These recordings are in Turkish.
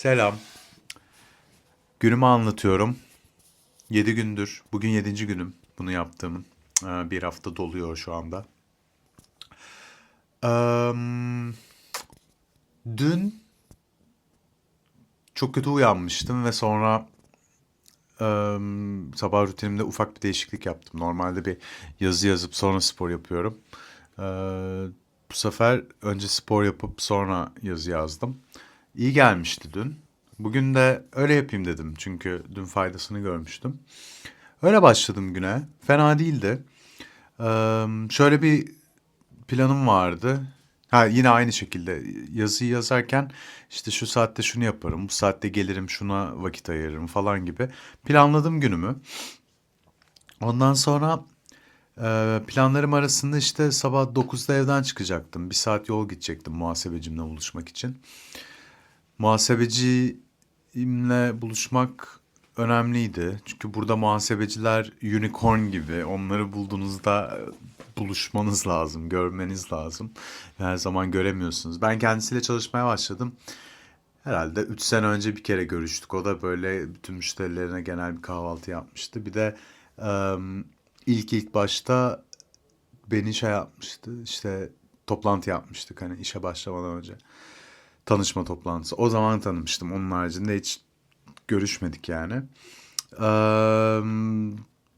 Selam. Günümü anlatıyorum. 7 gündür, bugün 7. günüm bunu yaptığımın. Ee, Bir hafta doluyor şu anda. Dün çok kötü uyanmıştım ve sonra sabah rutinimde ufak bir değişiklik yaptım. Normalde bir yazı yazıp sonra spor yapıyorum. Bu sefer önce spor yapıp sonra yazı yazdım. İyi gelmişti dün. Bugün de öyle yapayım dedim çünkü dün faydasını görmüştüm. Öyle başladım güne. Fena değildi. Eee, şöyle bir planım vardı. Ha yine aynı şekilde yazıyı yazarken işte şu saatte şunu yaparım, bu saatte gelirim, şuna vakit ayırırım falan gibi planladım günümü. Ondan sonra e, planlarım arasında işte sabah 9'da evden çıkacaktım. Bir saat yol gidecektim muhasebecimle buluşmak için. Muhasebecimle buluşmak önemliydi. Çünkü burada muhasebeciler unicorn gibi. Onları bulduğunuzda e, buluşmanız lazım, görmeniz lazım. Her zaman göremiyorsunuz. Ben kendisiyle çalışmaya başladım. Herhalde 3 sene önce bir kere görüştük. O da böyle bütün müşterilerine genel bir kahvaltı yapmıştı. Bir de ilk ilk başta beni şey yapmıştı. İşte toplantı yapmıştık hani işe başlamadan önce. Tanışma toplantısı. O zaman tanımıştım. Onun haricinde hiç görüşmedik yani. Eee,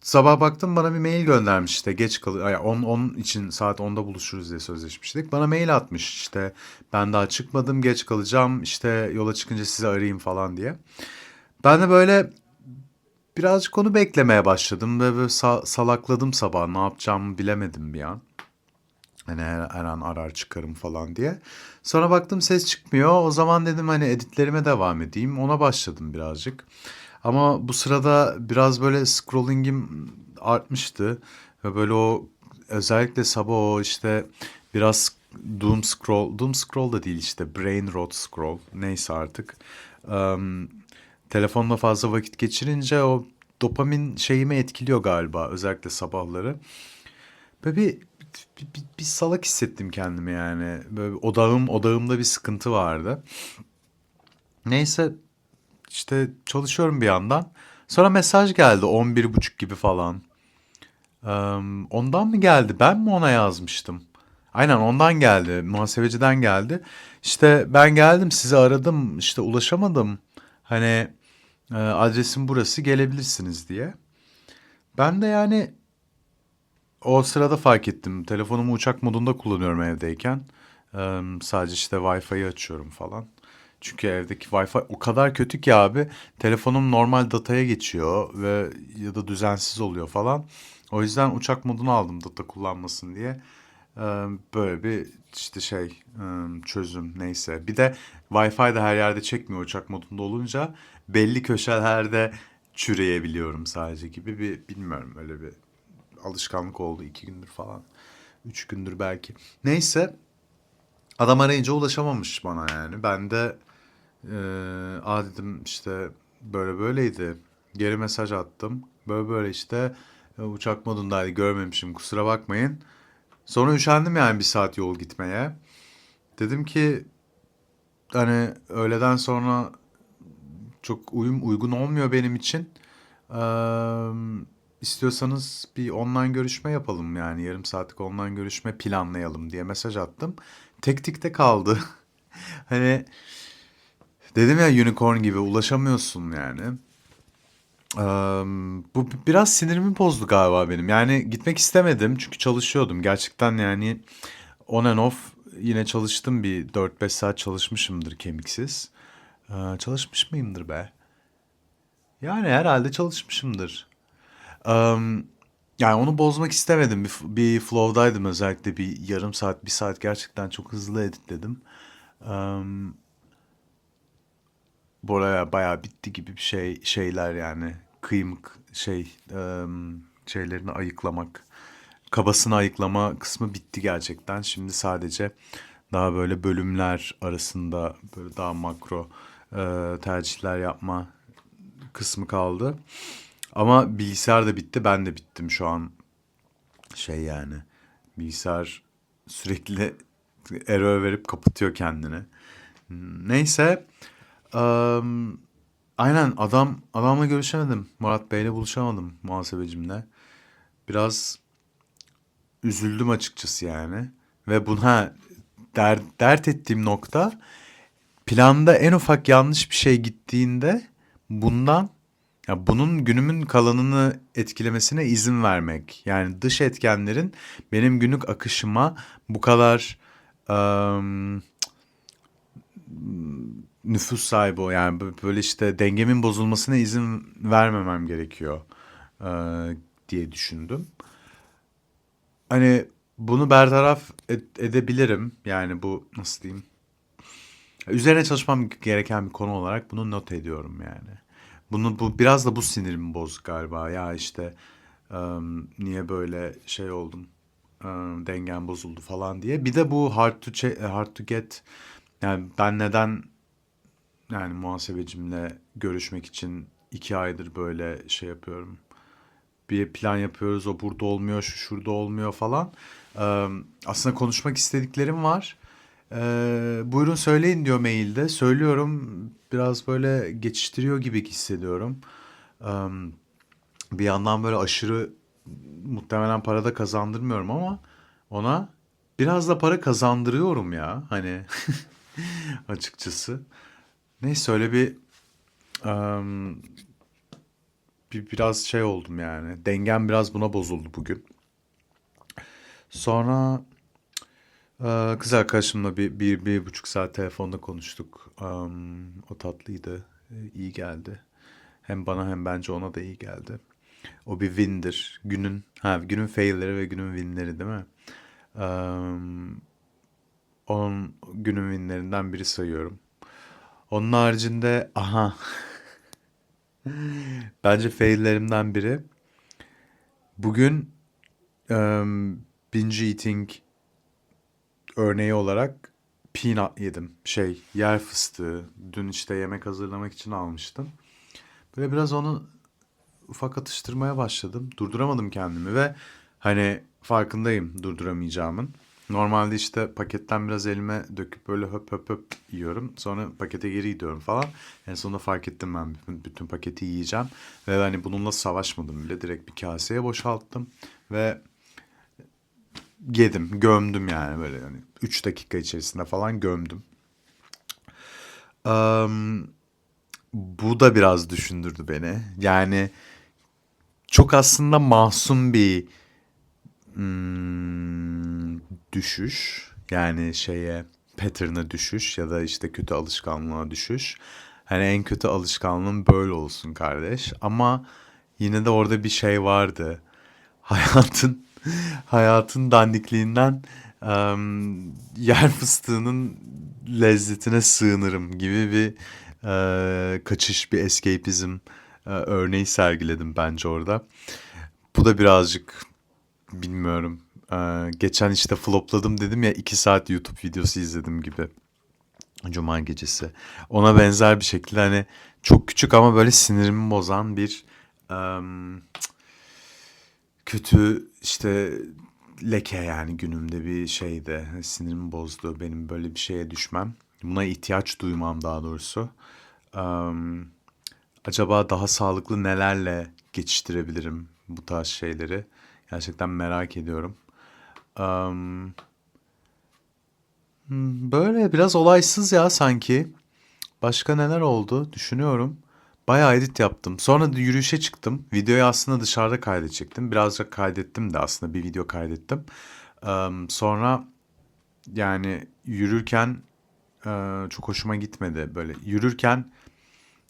sabah baktım bana bir mail göndermiş işte geç kalıyor. Yani on, onun için saat 10'da buluşuruz diye sözleşmiştik. Bana mail atmış işte ben daha çıkmadım geç kalacağım işte yola çıkınca sizi arayayım falan diye. Ben de böyle birazcık onu beklemeye başladım ve böyle sa- salakladım sabah ne yapacağımı bilemedim bir an. Hani her, her an arar çıkarım falan diye. Sonra baktım ses çıkmıyor. O zaman dedim hani editlerime devam edeyim. Ona başladım birazcık. Ama bu sırada biraz böyle scrolling'im artmıştı. Ve böyle o özellikle sabah o işte biraz doom scroll, doom scroll da değil işte brain rot scroll neyse artık. Em, telefonla fazla vakit geçirince o dopamin şeyimi etkiliyor galiba özellikle sabahları. Böyle bir, bir, bir, bir salak hissettim kendimi yani. Böyle bir odağım, odağımda bir sıkıntı vardı. Neyse işte çalışıyorum bir yandan. Sonra mesaj geldi 11.30 gibi falan. Ondan mı geldi? Ben mi ona yazmıştım? Aynen ondan geldi. Muhasebeciden geldi. İşte ben geldim sizi aradım işte ulaşamadım. Hani adresim burası gelebilirsiniz diye. Ben de yani o sırada fark ettim. Telefonumu uçak modunda kullanıyorum evdeyken. Eee, sadece işte Wi-Fi'yi açıyorum falan. Çünkü evdeki Wi-Fi o kadar kötü ki abi. Telefonum normal dataya geçiyor ve ya da düzensiz oluyor falan. O yüzden uçak modunu aldım data kullanmasın diye. Eee, böyle bir işte şey çözüm neyse. Bir de Wi-Fi de her yerde çekmiyor uçak modunda olunca. Belli köşelerde çüreyebiliyorum sadece gibi bir bilmiyorum öyle bir alışkanlık oldu iki gündür falan. Üç gündür belki. Neyse adam arayınca ulaşamamış bana yani. Ben de eee aa dedim işte böyle böyleydi. Geri mesaj attım. Böyle böyle işte e, uçak modundaydı görmemişim kusura bakmayın. Sonra üşendim yani bir saat yol gitmeye. Dedim ki hani öğleden sonra çok uyum uygun olmuyor benim için. Eee, istiyorsanız bir online görüşme yapalım yani yarım saatlik online görüşme planlayalım diye mesaj attım. Tektikte kaldı. Hani dedim ya unicorn gibi ulaşamıyorsun yani. Eee, bu bi- biraz sinirimi bozdu galiba benim. Yani gitmek istemedim çünkü çalışıyordum. Gerçekten yani on and off yine çalıştım bir 4-5 saat çalışmışımdır kemiksiz. Eee, çalışmış mıyımdır be? Yani herhalde çalışmışımdır. Em, yani onu bozmak istemedim. Bir, bir flow'daydım özellikle bir yarım saat, bir saat gerçekten çok hızlı editledim. Em, buraya bayağı bitti gibi bir şey şeyler yani kıymık şey em, şeylerini ayıklamak, kabasını ayıklama kısmı bitti gerçekten. Şimdi sadece daha böyle bölümler arasında böyle daha makro e, tercihler yapma kısmı kaldı. Ama bilgisayar da bitti, ben de bittim şu an. Şey yani bilgisayar sürekli error verip kapatıyor kendini. Neyse Am, aynen adam adamla görüşemedim. Murat Bey'le buluşamadım muhasebecimle. Biraz üzüldüm açıkçası yani. Ve buna der, dert ettiğim nokta planda en ufak yanlış bir şey gittiğinde bundan ya bunun günümün kalanını etkilemesine izin vermek. Yani dış etkenlerin benim günlük akışıma bu kadar am, nüfus sahibi o yani bö- böyle işte dengemin bozulmasına izin vermemem gerekiyor eee, diye düşündüm. Hani bunu bertaraf ed- edebilirim. Yani bu nasıl diyeyim? Üzerine çalışmam gereken bir konu olarak bunu not ediyorum yani. Bunu bu biraz da bu sinirimi bozdu galiba. Ya işte em, niye böyle şey oldum? em, dengem bozuldu falan diye. Bir de bu hard to che- hard to get yani ben neden yani muhasebecimle görüşmek için iki aydır böyle şey yapıyorum. Bir plan yapıyoruz, o burada olmuyor, şu şurada olmuyor falan. Ee, aslında konuşmak istediklerim var. Ee, buyurun söyleyin diyor mailde. Söylüyorum, biraz böyle geçiştiriyor gibi hissediyorum. Ee, bir yandan böyle aşırı muhtemelen para da kazandırmıyorum ama ona biraz da para kazandırıyorum ya. Hani açıkçası. Neyse öyle bir em, bir biraz şey oldum yani. Dengem biraz buna bozuldu bugün. Sonra e, kız arkadaşımla bir, bir, bir buçuk saat telefonda konuştuk. Em, o tatlıydı. E, iyi geldi. Hem bana hem bence ona da iyi geldi. O bir win'dir. Günün, ha günün fail'leri ve günün win'leri değil mi? Em, onun günün win'lerinden biri sayıyorum. Onun haricinde aha bence fail'lerimden biri. Bugün em, binge eating örneği olarak peanut yedim. Şey yer fıstığı. Dün işte yemek hazırlamak için almıştım. Böyle biraz onu ufak atıştırmaya başladım. Durduramadım kendimi ve hani farkındayım durduramayacağımın. Normalde işte paketten biraz elime döküp böyle höp höp höp yiyorum. Sonra pakete geri gidiyorum falan. En sonunda fark ettim ben bütün, bütün paketi yiyeceğim. Ve hani bununla savaşmadım bile. Direkt bir kaseye boşalttım. Ve yedim, gömdüm yani böyle hani 3 dakika içerisinde falan gömdüm. Am, bu da biraz düşündürdü beni. Yani çok aslında masum bir hmm, düşüş. Yani şeye pattern'a düşüş ya da işte kötü alışkanlığa düşüş. Hani en kötü alışkanlığın böyle olsun kardeş. Ama yine de orada bir şey vardı. Hayatın hayatın dandikliğinden em, yer fıstığının lezzetine sığınırım gibi bir e, kaçış, bir escapizm e, örneği sergiledim bence orada. Bu da birazcık bilmiyorum. e, geçen işte flopladım dedim ya iki saat YouTube videosu izledim gibi. Cuma gecesi. Ona benzer bir şekilde hani çok küçük ama böyle sinirimi bozan bir em, kötü işte leke yani günümde bir şeyde sinirimi bozdu. Benim böyle bir şeye düşmem. Buna ihtiyaç duymam daha doğrusu. Em, acaba daha sağlıklı nelerle geçiştirebilirim bu tarz şeyleri? Gerçekten merak ediyorum. Hmm, böyle biraz olaysız ya sanki. Başka neler oldu düşünüyorum. Bayağı edit yaptım. Sonra da yürüyüşe çıktım. Videoyu aslında dışarıda kaydedecektim. Birazcık kaydettim de aslında bir video kaydettim. Sonra yani yürürken çok hoşuma gitmedi. Böyle yürürken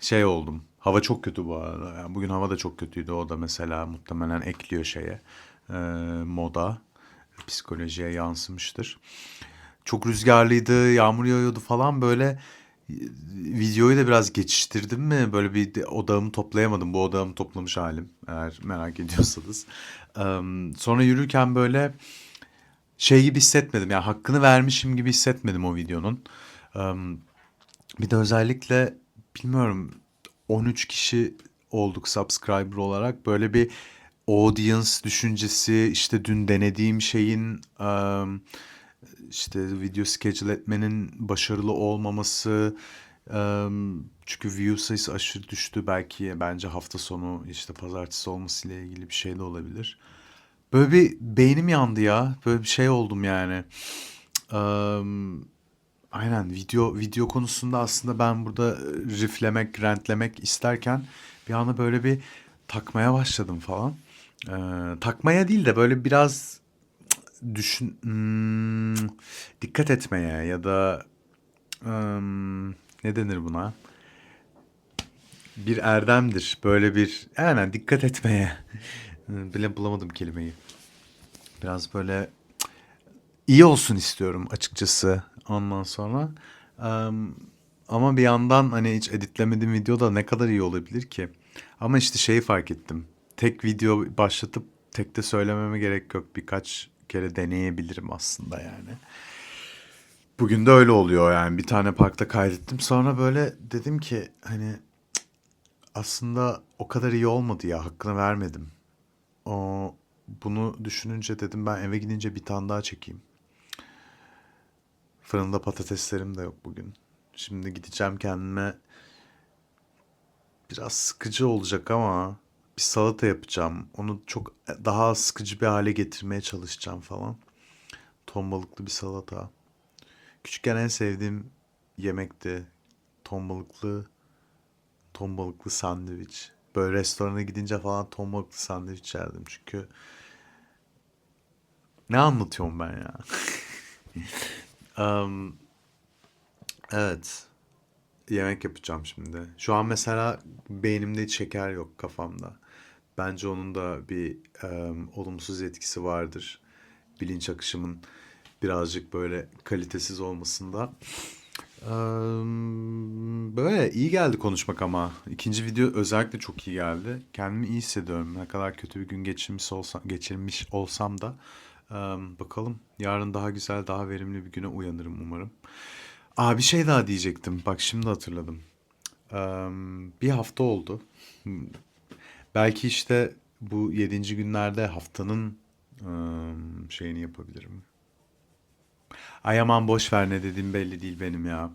şey oldum. Hava çok kötü bu arada. Yani bugün hava da çok kötüydü. O da mesela muhtemelen ekliyor şeye. moda. Psikolojiye yansımıştır. Çok rüzgarlıydı, yağmur yağıyordu falan böyle videoyu da biraz geçiştirdim mi? Böyle bir odağımı toplayamadım. Bu odağımı toplamış halim eğer merak ediyorsanız. Sonra yürürken böyle şey gibi hissetmedim. Yani hakkını vermişim gibi hissetmedim o videonun. Bir de özellikle bilmiyorum 13 kişi olduk subscriber olarak. Böyle bir audience düşüncesi işte dün denediğim şeyin em, işte video schedule etmenin başarılı olmaması çünkü view sayısı aşırı düştü. Belki bence hafta sonu işte pazartesi olmasıyla ilgili bir şey de olabilir. Böyle bir beynim yandı ya. Böyle bir şey oldum yani. Aynen video video konusunda aslında ben burada riflemek, rentlemek isterken bir anda böyle bir takmaya başladım falan. Takmaya değil de böyle biraz düşün hmm, dikkat etmeye ya da em, ne denir buna? Bir erdemdir. Böyle bir aynen dikkat etmeye. Bile bulamadım kelimeyi. Biraz böyle iyi olsun istiyorum açıkçası ondan sonra. Em, ama bir yandan hani hiç editlemediğim videoda ne kadar iyi olabilir ki? Ama işte şeyi fark ettim. Tek video başlatıp tek de söylememe gerek yok. Birkaç kere deneyebilirim aslında yani. Bugün de öyle oluyor yani. Bir tane parkta kaydettim. Sonra böyle dedim ki hani aslında o kadar iyi olmadı ya. Hakkını vermedim. O bunu düşününce dedim ben eve gidince bir tane daha çekeyim. Fırında patateslerim de yok bugün. Şimdi gideceğim kendime biraz sıkıcı olacak ama bir salata yapacağım. Onu çok daha az sıkıcı bir hale getirmeye çalışacağım falan. Ton balıklı bir salata. Küçükken en sevdiğim yemekti. Ton balıklı, ton balıklı sandviç. Böyle restorana gidince falan ton balıklı sandviç yerdim. Çünkü ne anlatıyorum ben ya? Am, evet. Yemek yapacağım şimdi. Şu an mesela beynimde hiç şeker yok kafamda. Bence onun da bir em, olumsuz etkisi vardır. Bilinç akışımın birazcık böyle kalitesiz olmasında. Em, böyle iyi geldi konuşmak ama. İkinci video özellikle çok iyi geldi. Kendimi iyi hissediyorum. Ne kadar kötü bir gün geçirmiş olsam, geçirmiş olsam da. em, bakalım. Yarın daha güzel, daha verimli bir güne uyanırım umarım. Aa bir şey daha diyecektim. Bak şimdi hatırladım. Em, bir hafta oldu. Belki işte bu yedinci günlerde haftanın em, şeyini yapabilirim. Ay aman boş ver ne dediğim belli değil benim ya.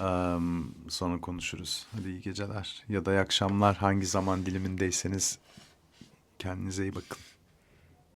Em, sonra konuşuruz. Hadi iyi geceler ya da iyi akşamlar hangi zaman dilimindeyseniz kendinize iyi bakın.